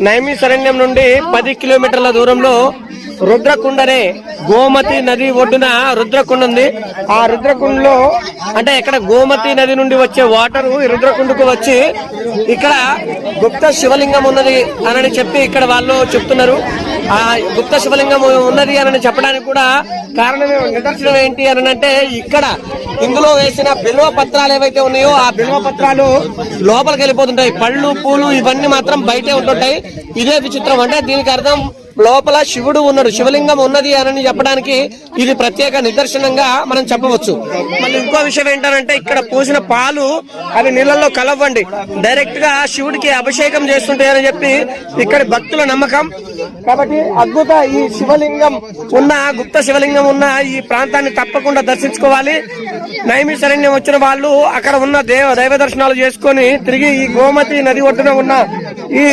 నైమి శరణ్యం నుండి పది కిలోమీటర్ల దూరంలో రుద్రకుండనే గోమతి నది ఒడ్డున రుద్రకుండ ఉంది. ఆ రుద్రకుండలో అంటే ఇక్కడ గోమతి నది నుండి వచ్చే వాటర్ ఈ రుద్రకుండకు వచ్చి ఇక్కడ గుప్త శివలింగం ఉన్నది అని చెప్పి ఇక్కడ వాళ్ళు చెప్తున్నారు. ఆ గుప్త శివలింగం ఉన్నది అని చెప్పడానికి కూడా కారణం నిదర్శనం ఏంటి అని అంటే ఇక్కడ ఇందులో వేసిన బిల్వ పత్రాలు ఏవైతే ఉన్నాయో ఆ బిల్వ పత్రాలు లోపలికి వెళ్ళిపోతుంటాయి. పళ్ళు పూలు ఇవన్నీ మాత్రం బయటే ఉంటుంటాయి. ఇదే విచిత్రం అంటే దీనికి అర్థం లోపల శివుడు ఉన్నాడు. శివలింగం ఉన్నది అని చెప్పడానికి ఇది ప్రత్యేక నిదర్శనంగా మనం చెప్పవచ్చు. మళ్ళీ ఇంకో విషయం ఏంటంటే ఇక్కడ పోసిన పాలు అవి నీళ్ళల్లో కలవండి. డైరెక్ట్గా శివుడికి అభిషేకం చేస్తుంటాయని చెప్పి ఇక్కడ భక్తుల నమ్మకం. కాబట్టి అద్భుత ఈ శివలింగం ఉన్న గుప్త శివలింగం ఉన్న ఈ ప్రాంతాన్ని తప్పకుండా దర్శించుకోవాలి. నైమిశరణ్యం వచ్చిన వాళ్ళు అక్కడ ఉన్న దేవ దైవ దర్శనాలు చేసుకొని తిరిగి ఈ గోమతి నది ఒడ్డున ఉన్న ఈ